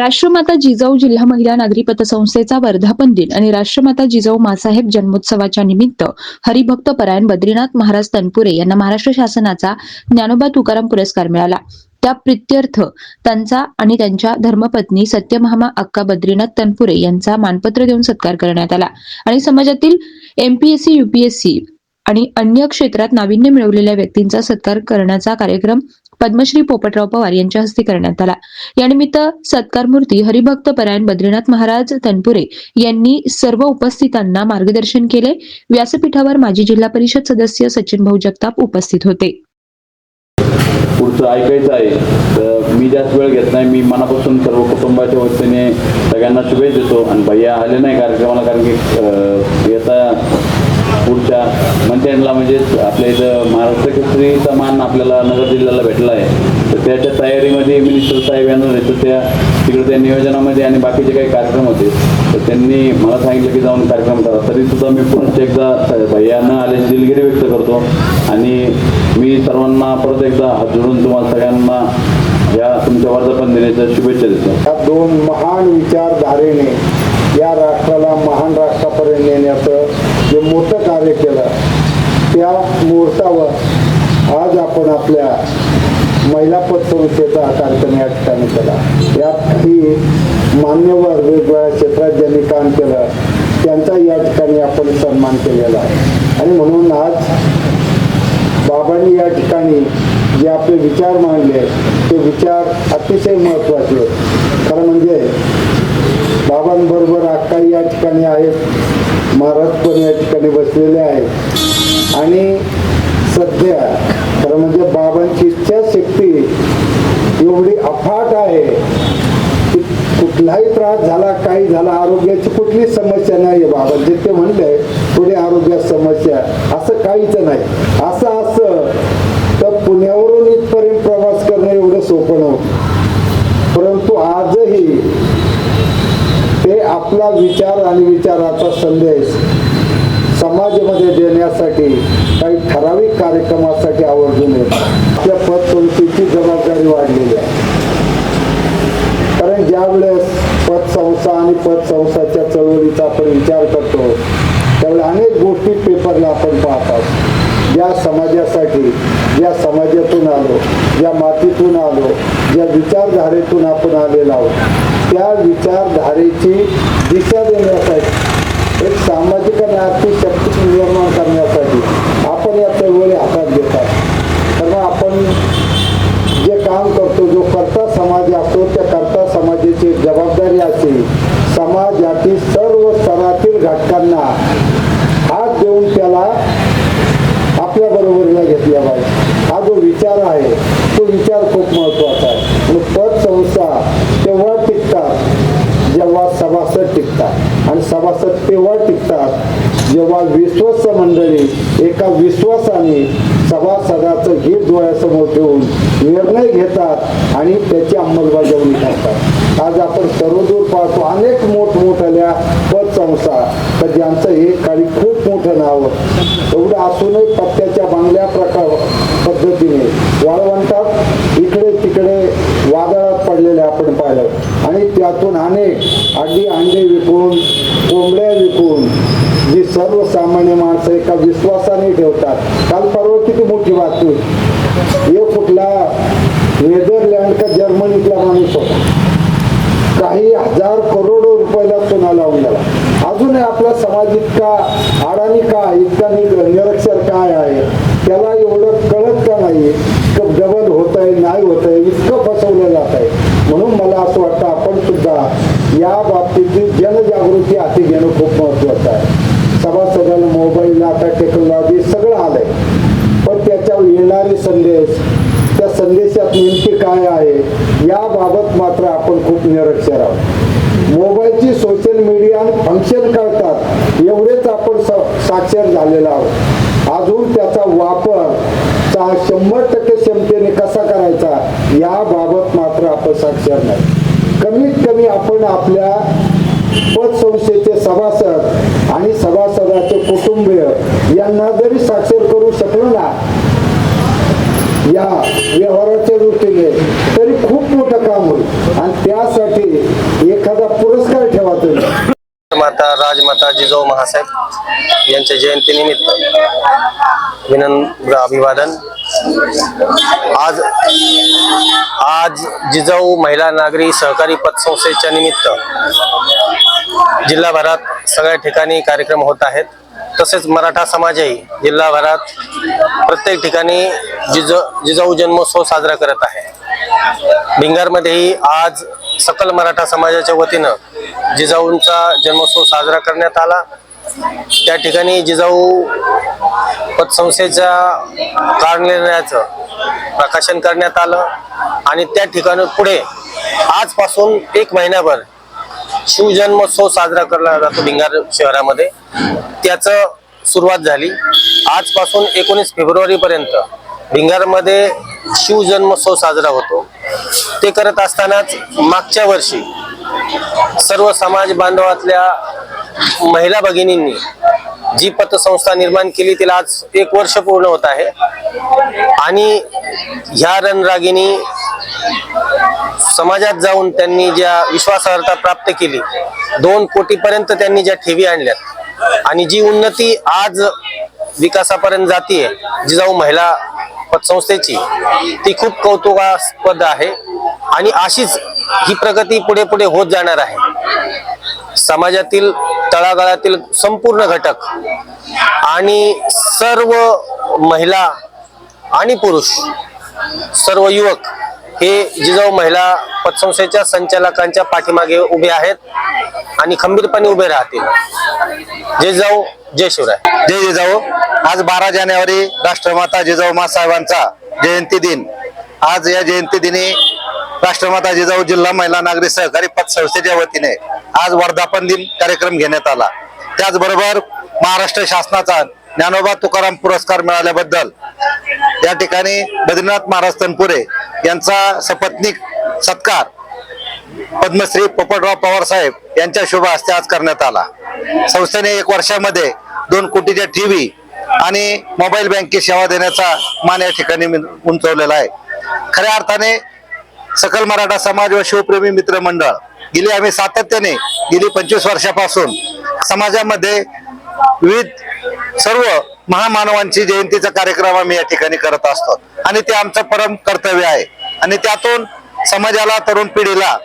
राष्ट्रमाता जिजाऊ जिल्हा महिला नागरी पतसंस्थेचा वर्धापन दिन आणि राष्ट्रमाता जिजाऊ मासाहेब जन्मोत्सवाच्या निमित्त हरिभक्त परायण बद्रीनाथ महाराज तनपुरे यांना महाराष्ट्र शासनाचा ज्ञानोबा तुकाराम पुरस्कार मिळाला. त्या प्रित्यर्थ त्यांचा आणि त्यांच्या धर्मपत्नी सत्यमहामा अक्का बद्रीनाथ तनपुरे यांचा मानपत्र देऊन सत्कार करण्यात आला. आणि समाजातील एमपीएससी युपीएससी आणि अन्य क्षेत्रात नाविन्य मिळवलेल्या व्यक्तींचा सत्कार करण्याचा कार्यक्रम पद्मश्री पोपटराव पवार यांच्या हस्ते करण्यात आला. यानिमित्त सत्कारमूर्ती हरिभक्त परायण बद्रीनाथ महाराज तनपुरे यांनी सर्व उपस्थितांना मार्गदर्शन केले. व्यासपीठावर माजी जिल्हा परिषद सदस्य सचिन भाऊ जगताप उपस्थित होते. पुढचं ऐकायचं आहे. तर मी जास्त वेळ घेत नाही. मी मनापासून सर्व कुटुंबाच्या वतीने सगळ्यांना शुभेच्छा देतो. आणि भैया आले नाही कार्यक्रमाला कारण की येता पुढच्या मंत्र्यांना म्हणजे आपल्या इथं महाराष्ट्र केसरीचा मान आपल्याला नगर जिल्ह्याला भेटला आहे. तर त्याच्या तयारीमध्ये मिनिस्टर साहेब यांना आहे तर त्या तिकडे त्या नियोजनामध्ये आणि बाकीचे काही कार्यक्रम होते. तर त्यांनी मला सांगितलं की जाऊन कार्यक्रम करा. तरी सुद्धा मी पुन्हा एकदा भैया न आल्याची दिलगिरी व्यक्त करतो. आणि मी सर्वांना परत एकदा हात जोडून तुम्हाला सगळ्यांना या तुमच्या वर्धापन दिनाच्या शुभेच्छा देतो. या दोन महान विचारधारेने या राष्ट्राला महान राष्ट्रापर्यंत नेण्याचं जे मोठं कार्य केलं त्या मुहूर्तावर आज आपण आपल्या महिला पतसंस्थेचा कार्यक्रम या ठिकाणी केला. यात ही मान्यवर वेगवेगळ्या क्षेत्रात ज्यांनी काम केलं त्यांचा या ठिकाणी आपण सन्मान केलेला आहे. आणि म्हणून आज बाबांनी या ठिकाणी जे आपले विचार मांडले ते विचार अतिशय महत्त्वाचे खरं म्हणजे बाबांबरोबर अक्काई या ठिकाणी आहेत महाराज पण या ठिकाणी बसलेले आहेत. आणि सध्या खरं म्हणजे बाबांची इच्छाशक्ती एवढी अफाट आहे की कुठलाही त्रास झाला काही झाला आरोग्याची कुठली समस्या नाही आहे बाबा जे ते म्हणले थोडी आरोग्यात समस्या. असं काहीच नाही. असं असं तर पुण्यावरून इथपर्यंत प्रवास करणं एवढं सोपं नव्हतं परंतु आजही ते आपला विचार आणि विचाराचा संदेश समाजामध्ये देण्यासाठी काही ठराविक कार्यक्रमासाठी आवर्जून येतात आपल्या पतसंस्थेची जबाबदारी वाढलेली आहे. कारण ज्यावेळेस पदसंस्था पतसंस्था आणि पतसंस्थाच्या चळवळीचा आपण विचार करतो त्यावेळेस अनेक गोष्टी पेपरला आपण पाहतात ज्या समाजासाठी ज्या समाजातून आलो ज्या मातीतून आलो ज्या विचारधारेतून आपण आलेलो आहोत त्या विचारधारेची दिशा देण्यासाठी एक सामाजिक आणि आर्थिक शक्ती निर्माण करण्यासाठी आपण या चळवळी हातात घेतात तर आपण जे काम करतो जो करता समाज असतो त्या करता समाजाची जबाबदारी असते समाजातील सर्व स्तरातील घटकांना हात देऊन त्याला आपल्या बरोबरीला घेतला पाहिजे हा जो विचार आहे तो विचार खूप महत्त्वाचा आहे आणि पतसंस्था तेव्हा टिकतात जेव्हा सभासद टिकतात आणि सभासद तेव्हा टिकतात जेव्हा विश्वस्त मंडळी एका विश्वासाने सभासदाचं हित डोळ्यासमोर ठेवून निर्णय घेतात आणि त्याची अंमलबजावणी करतात. आज आपण सर्वदूर पाहतो अनेक मोठमोठ्या पतसंस्था तर ज्यांचं एक काळी खूप मोठं नाव एवढं असूनही पत्त्याच्या बांगल्या प्रकार पद्धतीने वाळवंटात इकडे तिकडे वादळात पडलेले आपण पाहिलं. आणि त्यातून अनेक अगदी अंडे विकून कोंबड्या विकून जी सर्वसामान्य माणसं एका विश्वासाने ठेवतात. काल परवा किती मोठी बातमी हे कुठला नेदरलँड का जर्मनीतला माणूस होता. काही हजार करोडो रुपयाला सोना लावून गेला. अजूनही आपला समाज इतका आडाणी का इतका निरक्षर काय आहे? त्याला एवढं कळत का नाही? डबल होत आहे नाही होत आहे इतकं फसवलं जात आहे म्हणून मला असं वाटतं या बाबतीतली जनजागृती हाती घेणं खूप महत्वाचं आहे. सभासदाला मोबाईल आता टेक्नॉलॉजी सगळं आलंय. पण त्याच्यावर येणारे संदेश त्या संदेशात नेमके काय आहे याबाबत मात्र आपण खूप निरक्षर आहोत. मोबाईलची सोशल मीडिया आणि फंक्शन करतात एवढेच आपण स- साक्षर झालेलो आहोत. अजून त्याचा वापर शंभर टक्के क्षमतेने कसा करायचा याबाबत मात्र आपण साक्षर नाही. कमीत कमी आपण आपल्या पतसंस्थेचे सभासद आणि सभासदाचे कुटुंबीय यांना जरी साक्षर करू शकलो ना या व्यवहाराच्या दृष्टीने तरी खूप मोठं काम होईल. आणि त्यासाठी एखादा पुरस्कार ठेवा तुम्ही. माता राजमाता जिजाऊ महासाहेब यांच्या जयंतीनिमित्त विनम्र अभिवादन. आज आज जिजाऊ महिला नागरी सहकारी पतसंस्थेच्या निमित्त जिल्हाभरात सगळ्या ठिकाणी कार्यक्रम होत आहेत. तसेच मराठा समाजही जिल्हाभरात प्रत्येक ठिकाणी जिज जिजाऊ जन्मोत्सव साजरा करत आहे. भिंगारमध्येही आज सकल मराठा समाजाच्या वतीनं जिजाऊंचा जन्मोत्सव साजरा करण्यात आला. त्या ठिकाणी जिजाऊ पतसंस्थेच्या कार्यालयाचं प्रकाशन करण्यात आलं आणि त्या ठिकाणी पुढे आजपासून एक महिन्याभर शिवजन्मोत्सव साजरा केला जातो भिंगार शहरामध्ये. त्याचं सुरुवात झाली. आजपासून एकोणीस फेब्रुवारीपर्यंत भिंगारमध्ये शिवजन्मोत्सव साजरा होतो. ते करत असतानाच मागच्या वर्षी सर्व समाज बांधवातल्या महिला भगिनींनी जी पतसंस्था निर्माण केली तिला आज एक वर्ष पूर्ण होत आहे. आणि ह्या रणरागिनी समाजात जाऊन त्यांनी ज्या विश्वासार्हता प्राप्त केली दोन कोटीपर्यंत त्यांनी ज्या ठेवी आणल्यात आणि जी उन्नती आज विकासापर्यंत जातीये जिजाऊ महिला पतसंस्थेची ती खूप कौतुकास्पद आहे. आणि अशीच ही प्रगती पुढे पुढे होत जाणार आहे. समाजातील तळागाळातील संपूर्ण घटक आणि सर्व महिला आणि पुरुष सर्व युवक हे जिजाऊ महिला पतसंस्थेच्या संचालकांच्या पाठीमागे उभे आहेत आणि खंबीरपणे उभे राहतील. जय जाऊ जय शिवराय. जय जिजाऊ. आज बारा जानेवारी राष्ट्रमाता जिजाऊ मासाहेबांचा जयंती दिन. आज या जयंती दिनी राष्ट्रमाता जिजाऊ जिल्हा महिला नागरी सहकारी पतसंस्थेच्या वतीने आज वर्धापन दिन कार्यक्रम घेण्यात आला. त्याचबरोबर महाराष्ट्र शासनाचा ज्ञानोबा तुकाराम पुरस्कार मिळाल्याबद्दल या ठिकाणी बद्रीनाथ महाराज तनपुरे यांचा सपत्नीक सत्कार पद्मश्री पोपटराव पवार साहेब यांच्या शुभ हस्ते आज करण्यात आला. संस्थेने एक वर्षामध्ये दोन कोटीच्या टीव्ही आणि मोबाईल बँकिंग सेवा देण्याचा मान या ठिकाणी उंचवलेला आहे. खऱ्या अर्थाने सकल मराठा समाज व शिवप्रेमी मित्र मंडळ गेली आम्ही सातत्याने गेली पंचवीस वर्षापासून समाजामध्ये विविध सर्व महामानवांची जयंतीचा कार्यक्रम आम्ही या ठिकाणी करत असतो. आणि ते आमचं परम कर्तव्य आहे. आणि त्यातून समाजाला तरुण पिढीला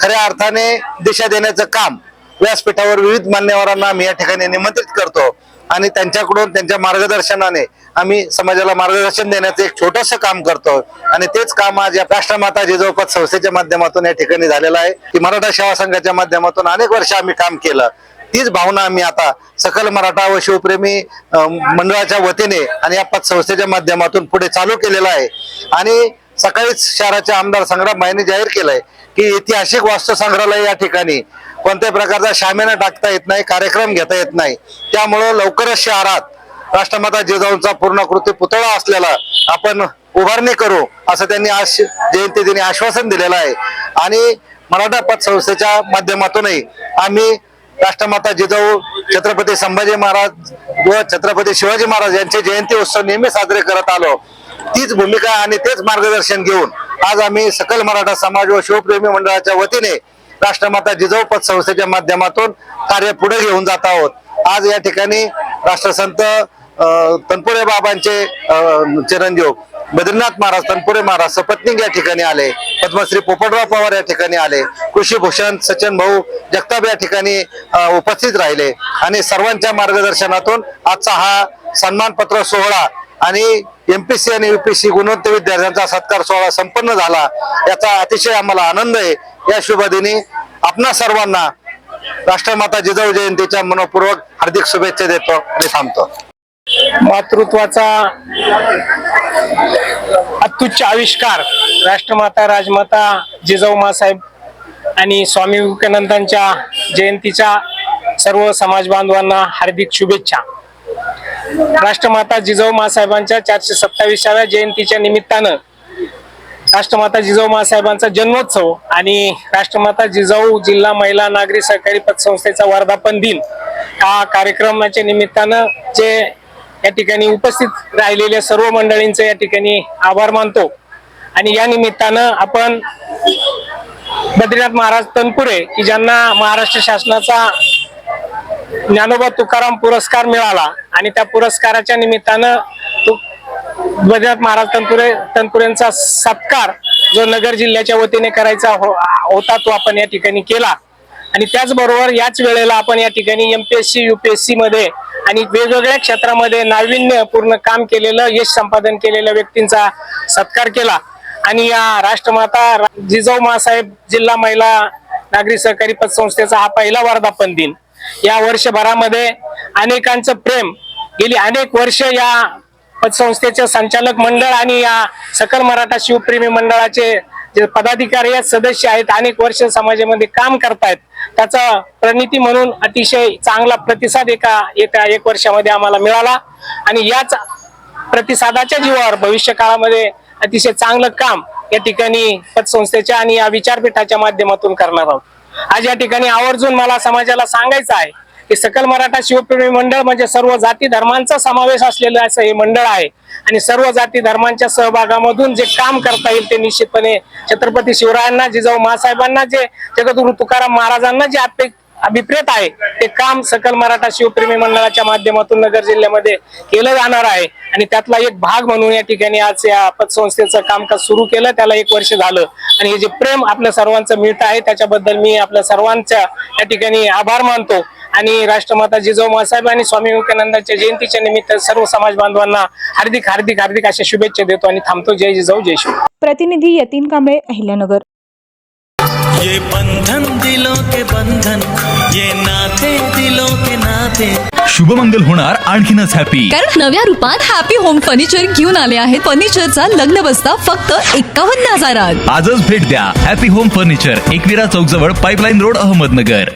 खऱ्या अर्थाने दिशा देण्याचं काम व्यासपीठावर विविध मान्यवरांना आम्ही या ठिकाणी निमंत्रित करतो. आणि त्यांच्याकडून त्यांच्या मार्गदर्शनाने आम्ही समाजाला मार्गदर्शन देण्याचं एक छोटस काम करतो. आणि तेच काम आज या राष्ट्रमाता जिजाऊ संस्थेच्या माध्यमातून या ठिकाणी झालेलं आहे. की मराठा सेवा संघाच्या माध्यमातून अनेक वर्ष आम्ही काम केलं. तीच भावना आम्ही आता सकल मराठा व शिवप्रेमी मंडळाच्या वतीने आणि या पतसंस्थेच्या माध्यमातून पुढे चालू केलेला आहे. आणि सकाळीच शहराचे आमदार संग्राम भाईने जाहीर केलंय की ऐतिहासिक वास्तू संग्रहालय या ठिकाणी कोणत्याही प्रकारचा शामिना टाकता येत नाही कार्यक्रम घेता येत नाही. त्यामुळं लवकरच शहरात राष्ट्रमाता जिजाऊंचा पूर्णकृती पुतळा असलेला आपण उभारणी करू असं त्यांनी आज जयंती दिनी आश्वासन दिलेलं आहे. आणि मराठा पतसंस्थेच्या माध्यमातूनही आम्ही राष्ट्रमाता जिजाऊ छत्रपती संभाजी महाराज व छत्रपती शिवाजी महाराज यांचे जयंती उत्सव नेहमी साजरे करत आलो. तीच भूमिका आणि तेच मार्गदर्शन घेऊन आज आम्ही सकल मराठा समाज व शिवप्रेमी मंडळाच्या वतीने राष्ट्रमाता जिजाऊ संस्थेच्या माध्यमातून कार्य पुढे घेऊन जात आहोत. आज या ठिकाणी राष्ट्रसंत तनपुरे बाबांचे चिरंजीव बद्रीनाथ महाराज तनपुरे महाराज सपत्नीक या ठिकाणी आले पद्मश्री पोपटराव पवार या ठिकाणी आले कृषी भूषण सचिन भाऊ जगताप या ठिकाणी उपस्थित राहिले. आणि सर्वांच्या मार्गदर्शनातून आजचा हा सन्मानपत्र सोहळा आणि एमपीसी आणि युपीसी गुणवंत विद्यार्थ्यांचा सत्कार सोहळा संपन्न झाला. याचा अतिशय आम्हाला आनंद आहे. या शुभ दिनी आपणा सर्वांना राष्ट्रमाता जिजाऊ जयंतीच्या मनपूर्वक हार्दिक शुभेच्छा देतो आणि थांबतो. मातृत्वाचा अत्युच्च आविष्कार राष्ट्रमाता राजमाता जिजाऊ मासाहेब आणि स्वामी विवेकानंदांच्या जयंतीच्या सर्व समाज बांधवांना हार्दिक शुभेच्छा. राष्ट्रमाता जिजाऊ मासाहेबांच्या चारशे सत्तावीसाव्या जयंतीच्या निमित्तानं राष्ट्रमाता जिजाऊ मासाहेबांचा जन्मोत्सव आणि राष्ट्रमाता जिजाऊ जिल्हा महिला नागरी सहकारी पतसंस्थेचा वर्धापन दिन हा कार्यक्रमाच्या निमित्तानं जे या ठिकाणी उपस्थित राहिलेल्या सर्व मंडळींचे या ठिकाणी आभार मानतो. आणि या निमित्तानं आपण बद्रीनाथ महाराज तनपुरे की ज्यांना महाराष्ट्र शासनाचा ज्ञानोबा तुकाराम पुरस्कार मिळाला आणि त्या पुरस्काराच्या निमित्तानं बद्रीनाथ महाराज तनपुरे तनपुरेंचा सत्कार जो नगर जिल्ह्याच्या वतीने करायचा हो- होता तो आपण या ठिकाणी केला. आणि त्याचबरोबर याच वेळेला आपण या ठिकाणी एमपीएससी युपीएससी मध्ये आणि वेगवेगळ्या क्षेत्रामध्ये नाविन्यपूर्ण काम केलेलं यश संपादन केलेल्या व्यक्तींचा सत्कार केला. आणि या राष्ट्रमाता जिजाऊ मासाहेब जिल्हा महिला नागरी सहकारी पतसंस्थेचा हा पहिला वर्धापन दिन. या वर्षभरामध्ये अनेकांचं प्रेम गेली अनेक वर्ष या पतसंस्थेचे संचालक मंडळ आणि या सकल मराठा शिवप्रेमी मंडळाचे जे पदाधिकारी आहेत सदस्य आहेत अनेक वर्ष समाजामध्ये काम करतायत. त्याचा प्रणिती म्हणून अतिशय चांगला प्रतिसाद एका येत्या एक वर्षामध्ये आम्हाला मिळाला. आणि याच प्रतिसादाच्या जीवावर भविष्य काळामध्ये अतिशय चांगलं काम या ठिकाणी पतसंस्थेच्या आणि या विचारपीठाच्या माध्यमातून करणार आहोत. आज या ठिकाणी आवर्जून मला समाजाला सांगायचं आहे की सकल मराठा शिवप्रेमी मंडळ म्हणजे सर्व जाती धर्मांचा समावेश असलेलं असं हे मंडळ आहे. आणि सर्व जाती धर्मांच्या सहभागामधून जे काम करता येईल ते निश्चितपणे छत्रपती शिवरायांना जिजाऊ मासाहेबांना जे जगद्गुरु तुकाराम महाराजांना जे अपे अभिप्रेत आहे ते काम सकल मराठा शिवप्रेमी मंडळाच्या माध्यमातून नगर जिल्ह्यामध्ये केलं जाणार आहे. आणि त्यातला एक भाग म्हणून या ठिकाणी आज या पतसंस्थेचं कामकाज सुरू केलं. त्याला एक वर्ष झालं. आणि हे जे प्रेम आपल्या सर्वांचं मिळतं आहे त्याच्याबद्दल मी आपल्या सर्वांच्या या ठिकाणी आभार मानतो. आणि राष्ट्रमाता जिजाऊ मासाहेब आणि स्वामी विवेकानंदांच्या जयंतीच्या निमित्त सर्व समाज बांधवांना हार्दिक हार्दिक हार्दिक अशा शुभेच्छा देतो आणि थांबतो. जय जिजाऊ जय शिव. प्रतिनिधी यतीन कांबळे अहिल्यानगर. ये बंधन दिलों के बंधन ये नाते दिलों के नाते. शुभमंगल होणार आणखीनच हॅपी कारण नव्या रूपात हॅपी होम फर्निचर घेऊन आले आहेत. फर्निचरचा लग्न बसता फक्त एकावन्न हजारात. आजच भेट द्या. हॅपी होम फर्निचर एकविरा चौक जवळ पाईपलाईन रोड अहमदनगर.